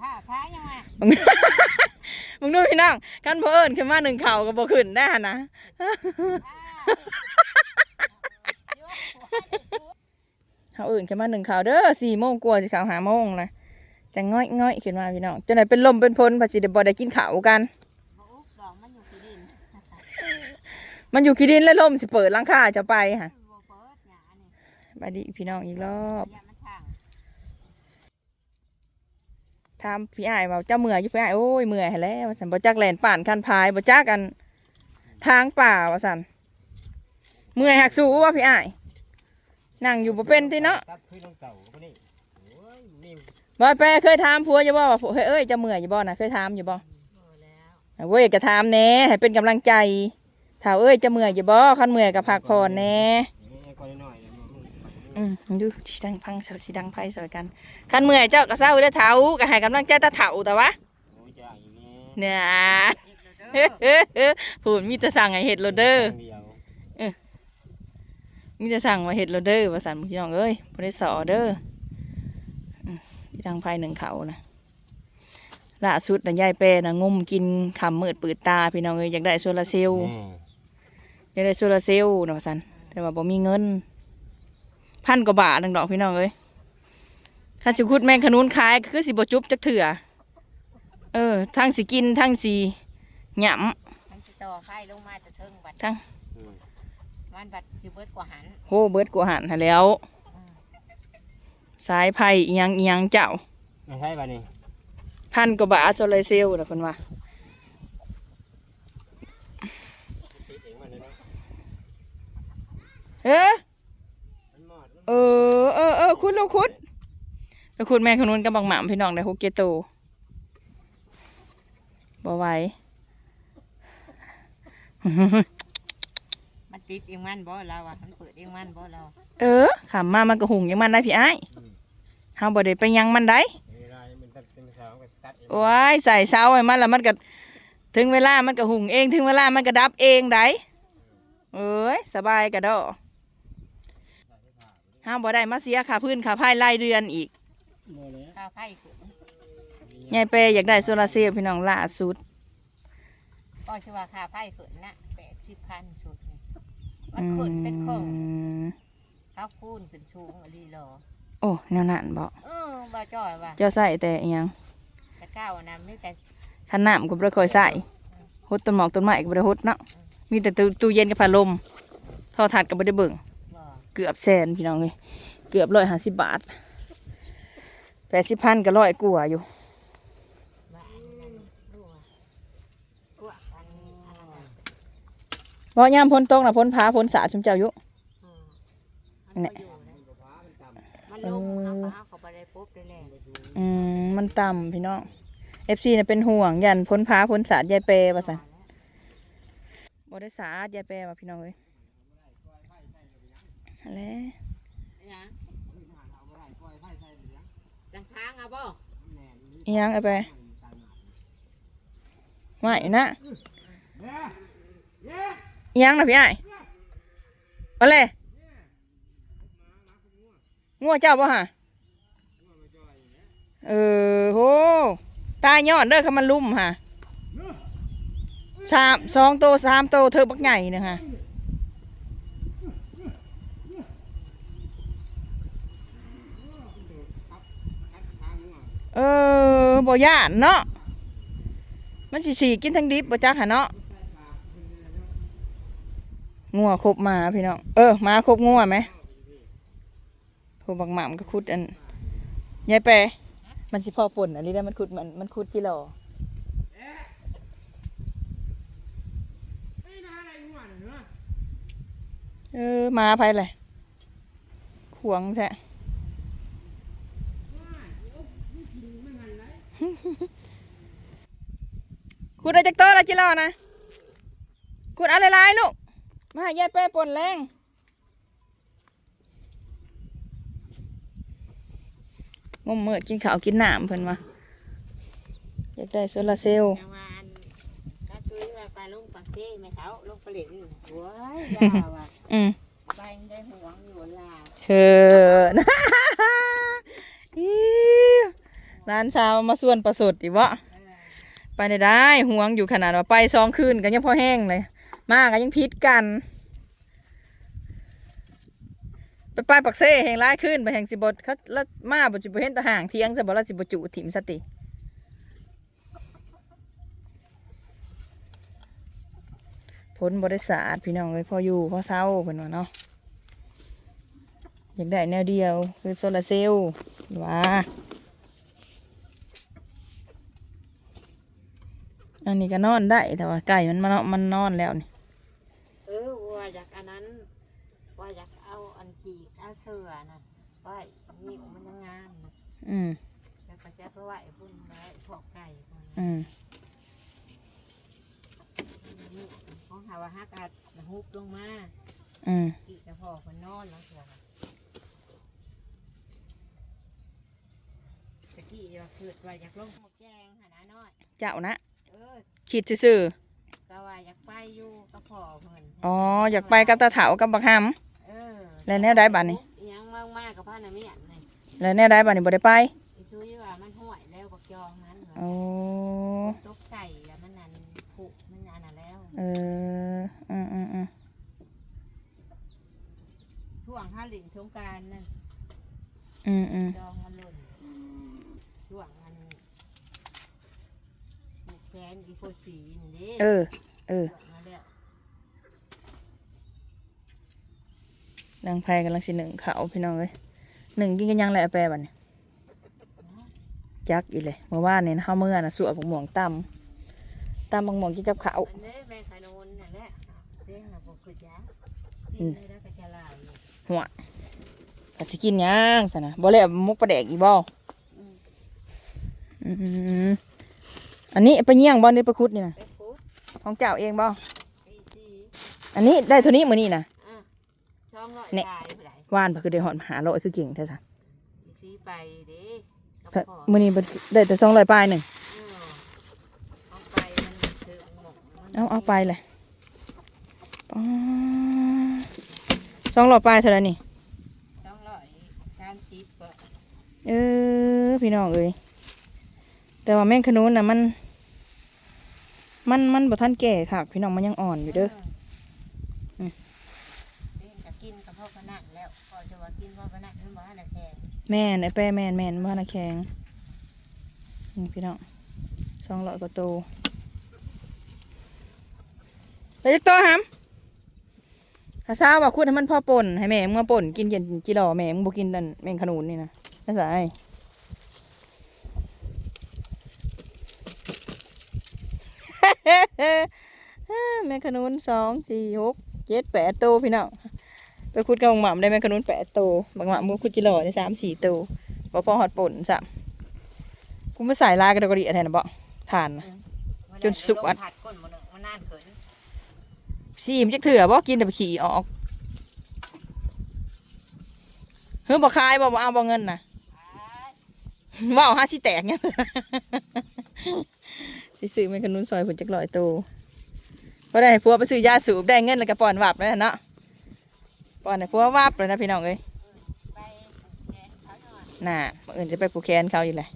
ผ้าผ้ายังไงมึงมึงดูพี่น้องกันเพิ่นขึ้นมาหนึ่งเข่าก็บ่ขึ้นได้นะเขาอื่นขึ้นมาหนึ่งเข่าเด้อสี่โมงกว่าสิข่าหาโมงนะจะง่อยง่อยขึ้นมาพี่น้องจนไหนเป็นลมเป็นพลผัดสิเดบอได้กินข้าวกัน มันอยู่ที่ดินมันอยู่ขี้ดินและลมสิเปิดลังค่าจะไปค่ะบัวเปิดดีพี่น้องอีกรอบ ยามันทาง ถามพี่อ้ายว่าเจ้าเมื่อยอยู่พี่อ้ายโอ้ยเมื่อยหั้นแหล้วว่าสันบ่จักแลนป่านคันพายบ่จักกัน ทางป่าว่าสันเมื่อยหักสู้ว่าพี่อ้ายนั่งอยู่บ่เป็นติเนาะตัดพื้นน้องเก่าก็นี่โอ้ยนี่บ่แปรเคยถามผัวอยู่บ่ว่าผัวเฮ้ยเอ้ยเจะเมื่อยอยู่บ่น่ะเคยถามอยู่บ่บัวแล้วเว้ยก็ถามแหน่ให้เป็นกำลังใจถ้าเอ้ยเจะเมื่อยอยู่บ่คันเมื่อยก็พักผ่อนแหน่ นี่ก็น้อยๆเนี่ยมัน อืมดูสิดังพังเสาสิดังไพ่สวยกันคันเมื่อยเจ้าก็เศร้าเด้อเฒ่าก็ให้กำลังใจตาเฒ่าแต่ว่าโอ้ยจ้าอย่างนี้เนี่ยเด็กเด้อพูดมีแต่สั่งให้เฮ็ดโลดเด้อเดียวมีแต่สั่งมาเฮ็ดโลดเด้อว่าซั่นพี่น้องเอ้ยบ่ได้สอเด้ออืมสิดังไพ่หนึ่งเขานะล่าสุดน่ะยายแปรน่ะงมกินคำมืดปืดตาพี่น้องเอ้ยอยากได้โซลาร์เซลล์อืมอยากได้โซลาร์เซลล์นะว่าซั่นแต่ว่าบ่มีเงิน พันกว่าบาทนึงดอกพี่น้องเอ้ยถ้าสิขุดแมงขนุนขายก็คือสิบ่จุบจักเถื่อเออทั้งสิกินทั้งสิหยำมันจะต่อไฟลงมาจะเทิงบัดทั้งอืมมันบัดอยู่เบิดกว่าหันโหเบิดกว่าหันหาแหล้วสายไผ่อิหยังอิหยังเจ้าไม่ใช่ป่ะนี่พันกว่าบาทโซลาร์เซลล์นะเพิ่นว่าติดเองมันเลยเนาะเอ้อมันหมอด เออเออเออคุณลูกคุณไปคุณแม่ขนุนกับบังหม่ำพี่น้องได้ฮกเกโตบ่ไหวมันติดเองมันบ่เราอะมันเปิดเองมันบ่เราเออขำมามันก็หุงอยังมันได้พี่อ้ายเฮาบ่ได้ไปหยังมันได้เวลามันตัดเป็นสาวก็ตัดเองโอ้ยใส่เสาให้มันแล้วมันก็ถึงเวลามันก็หุงเอง ถึงเวลามันก็ดับเองได้เอ้ยสบายกะดอ ห้ามบ่ได้มาเสียค่าพื้นค่าไฟรายเดือนอีกบ่เลยข้าวไผ่ขุนยายเปอยากได้โซลาร์เซลล์พี่น้องล่าสุด ก็ชื่อว่าข้าวไผ่ขุนนะแปดสิบพันชุดนี่มันอืขุนเป็นเครื่องมข้าวคูนเป็นชูงอลีรอโอ้แนวนั้นบ่เออบ่จ่อยว่ะเจ้าใส่แต่อิหยังแต่ก้าวอันนั้นไม่แต่คันน้ำก็บ่ได้ค่อยใส่ฮดต้นหมอกต้นไม้ก็บ่ได้ฮดเนาะมีแต่ตู้ตู้เย็นกับพัดลมโทอทัดก็บ่ได้เบิ่งบ่ เกือบแสนพี่น้องเลยเกือบร้อยห้าสิบบาทแปดสิบพันก็ร้อยกว่าอยู่ว่าอันนั้นรั่วรั่วอันอันนั้นน่ะเพราะยามพ้นตกนะพ้นผาพ้นสาชุมเจ้าอยู่อืมมันก็อยู่นะมันลงเอาก็เอาเข้าไปได้ปุ๊บได้แหละอืมมันต่ำพี่น้องเอฟซีเนี่ยเป็นห่วงยันพ้นผาพ้นสาดยายเปว่าสันบ่ได้สาดยายเปว่าพี่น้องเอ้ย อะไรยังจังทางเอาบ่อิหยังไอ้เปไม่นะอิหยังนะพี่ไอ้ายเอาเลยงัวเจ้าบ่ฮะเออโหตายยอดเด้อคำมันลุ่มฮะสามสองโตสามโตเธอบักใหญ่เนยฮะ ออบ่ย่านเนาะมันสิสีกินทั้งดิบบ่จักหะเนาะงัวครบมาพี่น้องเออมาครบงัวไหมโทรบักหม่ำก็คุดอันยายแปมันสิพอปนอันนี้ได้มันขุดมันมันขุดกี่โลเออมาไปเลยขวงแท้ ขุดได้จากโตแล้วจิโลนะขุดอะไรลายๆลูกมาให้ยายแป้ป่นแรงงมเมิดกินข้าวกินน้ำเพิ่นมาอยากได้โซลาร์เซลล์จังหวะอันก็ช่วยว่าไปลงปักเซ่แม่เขาลงปลาเหล็กโว้ยยาวอะอืมไปได้ห่วงอยู่ลาเชิญอิ๊ว ร้านสาวมาส่วนประสดอีกวะไปได้ได้ห่วงอยู่ขนาดว่าไปสองคืนกันยังพอแห้งเลย มากกันยังพิษกัน ไปไปปักเซ่แห่งร้ายขึ้นไปแห่งสิบดเขาล้วมาบจิบเห็นตะห่างเที่ยงสบล้วสิบจุถิ่มสติพ้นบริษัทพี่น้องเลยพออยู่พอเศร้าเพิ่นว่าเนาะอยากได้แนวเดียวคือโซลาเซลล์ว่า อันนี้ก็นอนได้แต่ว่าไก่มันมานอนมันนอนแล้วนี่เออว่าอยากอันนั้น ว่าอยากเอาอันปีกเอาเสือนะว่ามีมันยังงามนะอืมแล้วก็จะไปไหวพุ่นไว้พอกไก่พุ่นอืมนี่ของหาว่าฮักอาดฮุบลงมาอืมที่กระพอคนนอนแล้วเสือตะกี้ว่าคือว่าอยากลงหมกแจงหาหนาน้อย เจ้านะ เออคิดซื่อก็ว่าอยากไปอยู่กระพอเพิ่นๆอ๋ออยากไปกับตาเถากับบักหเออแล้วแนวใดบัดนี้อิหยังมากมากๆกับพ่อน่ะเมียนนี่ำแล้วแน่ได้บัดนี้บ่ได้ไปอีช่วยว่ามันห่วยแล้วบักจองมันโอ้ตกใส่แล้วมันนั่นผุมันอันนั้นแล้วเอออืมอืมอืมช่วงห้าหลิงสงกรารนั่นอืมอืมจองมันหล่นช่วงมันผูก แขนอีโฟสีนี่เด้เออ เออช่วงมาแล้วนางไพกำลังสิหนึ่งเขาพี่น้องเอ้ยหนึ่งกินกันยังแหละแปรบัดนี้จักอีเลยเมื่อวานนี่นะเฮาเมื่อน่ะสวดบักหม่วงตำตำบักหม่วงกินกับข้าวอันนี้แม่ขานนนั่นแหละเด้งน่ะบ่คือจ้าอืมนี่แล้วก็จะลายอยู่หัวก็สิกินหยังซะนะบ่แล้วมุกปลาแดกอีบ่อืม อืมอันนี้ไปเยี่ยงบ่นี่ไปคุดนี่นะไปฟุดของเจ้าเองบ่ไปสีอันนี้ได้เท่านี้มื้อนี้นะ อะช่องร้อยเนี่ยลายผู้ใดว่านเพิ่นคือได้ฮอดหาร้อยคือเก่งแท้ซะอีสีไปเด้กับถ้าพ่อมื้อนี้เพิ่นได้แต่200ปลายหนึงอืมเอาไปมันถึงหมกมันเอาเอาไปเลยสองร้อยปลายเท่านั้นนี่ ช่องร้อยสามสิบก็เออพี่น้องเอ้ย แต่ว่าแมงขนุนน่ะมัน มันมันบ่ทันแก่ค่ะ พี่น้องมันยังอ่อนอยู่เด้ออืมเล่นกับกินกับพ่อพนักแล้วพอจะว่ากินพ่อพนักมันบ่ให้แพงแม่นไอ้แป้แม่นแม่นว่านะแข็งนี่พี่น้องสองร้อยกว่าโตแล้วจะโตหำถ้าซาว่าคุณให้มันพ่อป่นให้แม่มึงมาป่นกินเย็นจิรอแม่มึงบ่กินนั่นแม่งขนุนนี่นะนั่นสาย แม่งขนุนสองสี่หกเจ็ดแปดโตพี่น้องไปคุดกับบังหม่ำได้แม่ขนุนแปดโตบังหม่ำมูคุดจิโร่ได้สามสี่โตบ่พอหอดป่นสามกูไม่ใส่ลายกระดกกระดิอะแทนนะบ่ทานนะจนสุกอัดผัดก้นมันมันนานเกินสีมนจักเถื่อบ่กินแต่ไปขี่ออกเฮ้ยบ่คายบ่บ่เอาบ่เงินน่ะว่าวห้าสิแตกเนี่ย สิซื้อแม่ขนุนซอยผลจักร้อยโตบ่ได้ให้ผัวไปซื้อยาสูบได้เงินแล้วก็ป้อนวับแล้วเนาะป้อนให้ผัววับเลยนะพี่น้องเอ้ยน่ะมื่ออื่นจะไปผูกแขนเขาอยู่เลย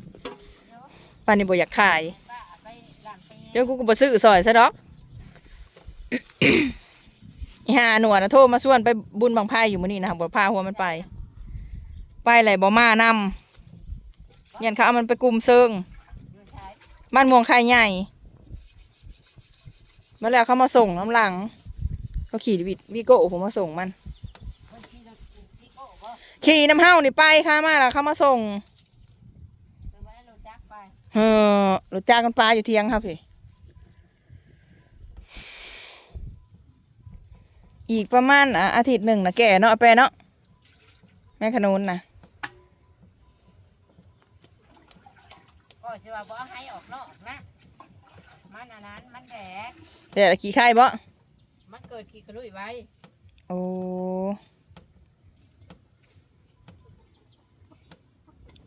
ป้านี่บ่อยากขายป้าไปหลังไปเดี๋ยวกูก็บ่ซื้อซอยซะดอกอีห่าหนวดนะโทรมาส่วนไปบุญบังไพ่อยู่มื้อนี้นะบบ่พาหัวมันไป ไปไหลบ่มานำยันเขาเอามันไปกลุ่มเซิง บ้านม่วงไข่ใหญ่มาแล้วเขามาส่งน้ำหลัง เขาขี่วิวิโก้ผมมาส่งมัน ขี่น้ำเฮ้านี่ไปค่ะมาแล้วเขามาส่งเออรถจ้างกันปลาอยู่เทียงครับพี่อีกประมาณอาทิตย์หนึ่งนะแก่เนาะไปเนาะแม่ขนุนนะ ว่าบ่ให้ออกนอกนะ มันอันนั้นมันแดดเดี๋ยวขี่ไข่บ่มันเกิดขี้กระลุยไว้โอ้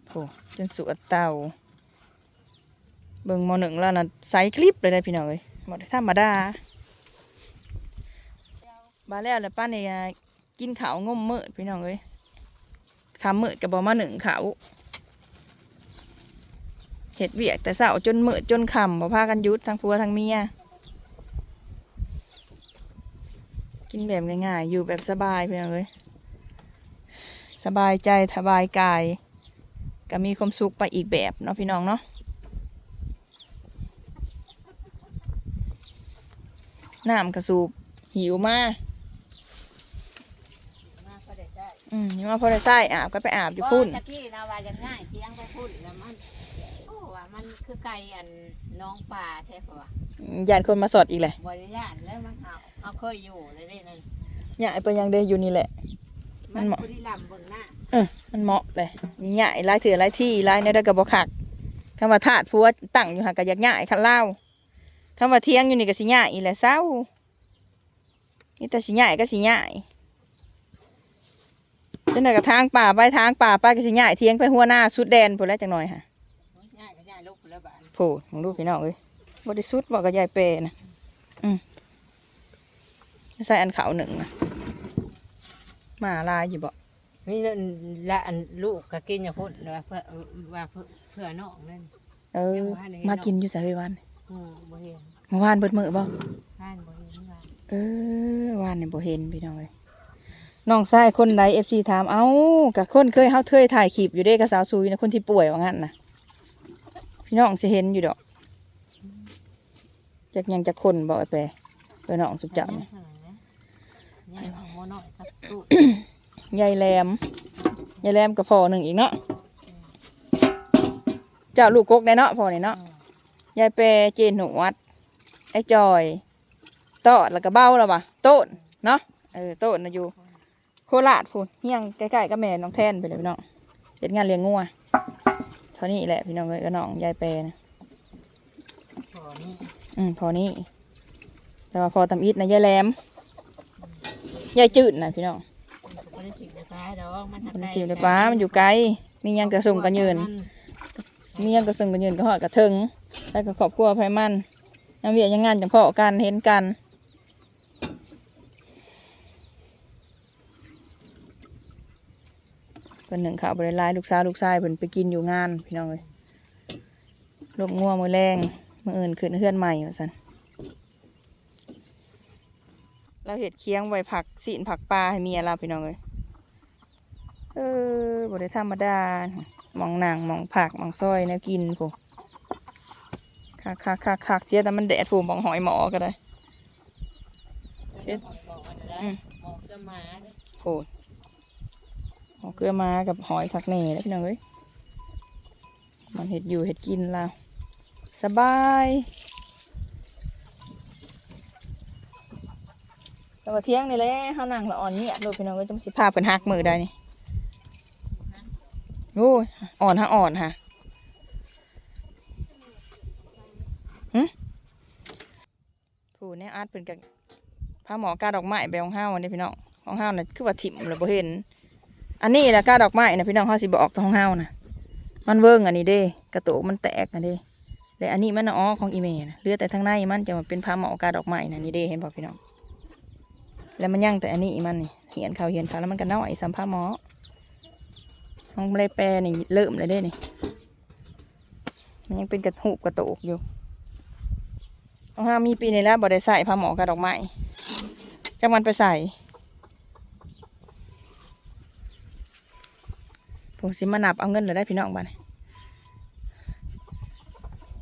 โหจนสวดเต่าเบิ่งหมอหนึ่งแล้วนะไซส์คลิปเลยได้พี่น้องเอ้ยหมดธรรมดาบาแล้วแล้วป้าเนี่ยกินข้าวงมมืดพี่น้องเอ้ยคำมืดกับบอมาหนึ่งข้าว เห็ดเวียกแต่เสาจนมืดจนค่ำบ่พากันยุดทั้งผัวทั้งเมียกินแบบง่ายๆอยู่แบบสบายเพียงเลย สบายใจสบายกาย ก็มีความสุขไปอีกแบบเนาะพี่น้องเนาะน้ำกระสูบหิวมากอืมยังมาพอได้ใส่อาบก็ไปอาบอยู่พุ่นตะกี้นะว่าจะง่ายเทียงไปพุ่นแล้วมัน คือไก่อันน้องป่าแท้ปะวะยานคนมาสอดอีกแหละบริญาตแล้วมันเอาเอาเคยอยู่เลยได้นั่นเนี่ยไอ้เปนยังเดอยู่นี่แหละ มัมันนเหมาะบุรีรัมย์เบิ่งหน้าเออมันเหมาะเลยมีใหญ่ลายเถื่อลายที่ลายเนี่ยได้กระบอกขักคำว่าถาดฟัวตั้งอยู่ห่างกับยักษ์ใหญ่ขันเล่าคำว่าเที่ยงอยู่นี่ก็สิใหญ่อีแหละเศร้านี่แต่สิใหญ่ก็สิใหญ่จนหน่อยกับทางป่าไปทางป่าไปก็สิใหญ่เที่ยงไปหัวหน้าสุดแดนพอแล้วจังหน่อยค่ะ โผล่ของลูกพี่น้องเอ้ยบริสุทธิ์บอกกับยายเปนะอืมใส่อันขาวหนึ่งนะหมาลายอยู่บ่นี่นั่นละอันลูกก็กินอย่าพุ่นว่าเพื่อว่าเพื่อเพื่อน้องนั่นเออ มากินอยู่ใส่วันอืมบ่เห็นเมื่อวานเบิดมือบ่ท่านบ่เห็นว่าเออวานเนี่ยบ่เห็นพี่น้องเอ้ยน้องชายคนใดเอฟซีถามเอ้ากับคนเคยเฮาเคยถ่ายคลิปอยู่เด้กับสาวซุยนะคนที่ป่วยว่างั้นนะ พี่น้องสิเห็นอยู่ดอกจากหยังจะคนบ่ไอ้แปรเออน้องสุบเจ้าเนี่นี่ยยังของโมน้อยครับลูกยายแหลมยายแหลมกับพ่อหนึ่งอีกเนาะเจ้าลูกกกได้เนาะพ่อนี่เนาะยายแปรเจนหนวดไอ้จอยโตอดแล้วก็เบ้าแล้วปะโต้นเนาะเออโต้นนะอยู่ โคราชพูนเฮียงใกล้ๆกับแม่น้องแทนไปเลยพี่น้องเด็ดงานเลี้ยงงัว เท่านี้แหละพี่น้องเลยก็น้องยายแปรนะพอนี่อืมพอนี้แต่ว่าพอตำอิดนะยายแหลมยายจืดนะพี่น้องมันได้ถิงไฟฟ้าดอกมันหักมันได้จีบไฟฟ้ามันอยู่ไกลมีหยังกระส่งกระยืน มีหยังกระส่งกระยืนก็หอดกระเทิงไปกับครอบครัวไฟมันน้ำเวียยังงานจังพ่อกันเห็นกัน เป็นหนึ่งข่าวบริลายลูกสาวลูกชายเพิ่นไปกินอยู่งานพี่น้องเลยรวบงัวมือแรงมืออื่นขึ้นเฮือนใหม่ว่าสันเราเห็ดเคียงไว้ผักสีนผักปลาให้เมียเราพี่น้องเลยเออบริธรรมดาหมองหนังหมองผักหมองซอยแนวกินผมคักคักคักคักเสียแต่มันแดดผมมองหอยหมอก็ได้เฮ็ดบอกว่าได้อืมหมอกจะมา เด้อโอ้ยหอเกลือมากับหอยคักแหน่แล้วพี่น้องเอ้ยมันเห็ดอยู่เห็ดกินเราสบายแต่ว่าเที่ยงนี่แหละเฮานั่งละอ่อนเนี่ยลูกพี่น้องเอ้ยจงสิพาเพิ่นหักมือได้นี่โอ้ยอ่อนฮะอ่อนฮะหึผู้เนี่ยอาร์ตเป็นกับพาหมอกาดอกไม้ไปของห้าวันนี้พี่น้องของห้าน่ะคือว่าถิ่มเลยบ่เห็น อันนี้แหละกาดอกไม้นะพี่น้องเขาสิบอกของห้านะมันเวิ้งอันนี้เด้ กระโตกมันแตกอันเด้และอันนี้มันอ๋อของอีเมนะเลือแต่ทางในมันจะมาเป็นพาหมอกาดอกไม้นะนี่เด้เห็นป่พี่น้อง แล้วมันยั่งแต่อันนี้มันนี่เหียนเขาเหียนเขาแล้วมันก็น้อยสัมภาหมอห้องเลยแปรนี่เริ่มเลยเด้นี่มันยังเป็นกระหูกระโตกอยู่ห้ามีปีในแล้วบ่ได้ใส่พาหมอกาดอกไม้จังมันไปใส่ ผมสิมานับเอาเงินเลยได้พี่น้องบ้าน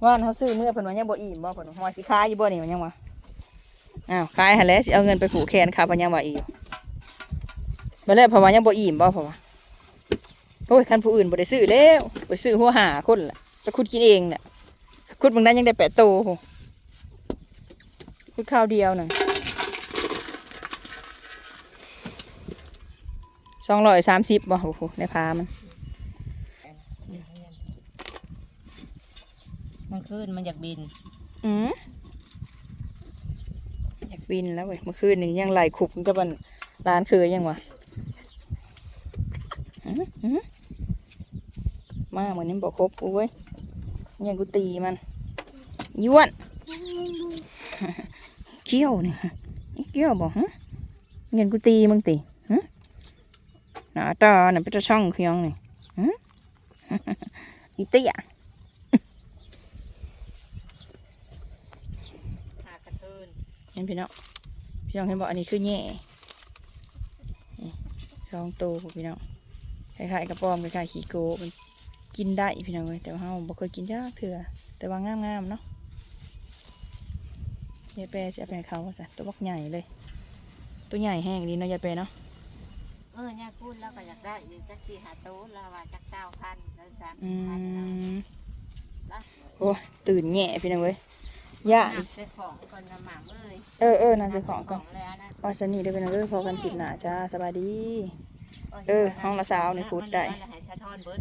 ว่านเขาซื้อเมื่อเพิ่นว่ายังบ่อิ่มบ่เพิ่นว่าหอยสิขายอยู่บ่นี่มันยังวะอ้าวขายหันแล้วสิเอาเงินไปผูกแขนขาเพิ่นยังว่าอีกบ่แล้วเพราะว่ายังบ่อิ่มบ่เพราะว่าโอ้ยคันผู้อื่นบ่ได้ซื้อแล้วบ่ได้ซื้อหัวหาคนล่ะไปขุดกินเองน่ะขุดบางนั้นยังได้แปดโตโหขุดข้าวเดียวน่ะสองร้อยสามสิบบ่โอ้โหในพามัน มันขึ้นมันอยากบิน อืมอยากบินแล้วเว้ยเมื่อคืนนี้ยังไหลขุบกับมันร้านคือยังวะอื้อหือมาเหมือนนี้บอกครบกูเว้ยยังกูตีมันย้วนเกี้ยวนี่นี่เกี้ยวบอกฮะเงินกูตีมึงตีฮะหน้าตาเนี่ยเป็นตาช่องเคียงนี่ฮะอีเตี้ย เห็นพี่น้องพี่น้องเห็นบอกอันนี้คือแง่นี่สองตัวพี่น้องคล้ายๆกระป๋อมคล้ายๆขี้โกมันกินได้พี่น้องเลยแต่ว่าเราบ่เคยกินยากเถื่อแต่ว่างามๆเนาะยายแปรจะเอาไปให้เขาว่าซะตัวบักใหญ่เลย ตัวใหญ่แห้งดีเนาะยายแปรเนาะเออเนี่ยพูดแล้วก็อยากได้อยู่จักสี่หาตู้แล้วว่าจักเก้าพันแล้วสามอืพันแล้วมแล้วโอ้ยตื่นแง่พี่น้องเว้ย ย่าหนักใส่ของคนละหมากเอ้ยเออเออนั่นคือของก่อนแล้วนะว่าสนี่ได้เป็นเรื่องพอกันคลิปหนาจ้าสบายดี เออห้องละสาวนี่พูดได้มันให้ชาทอนเบิด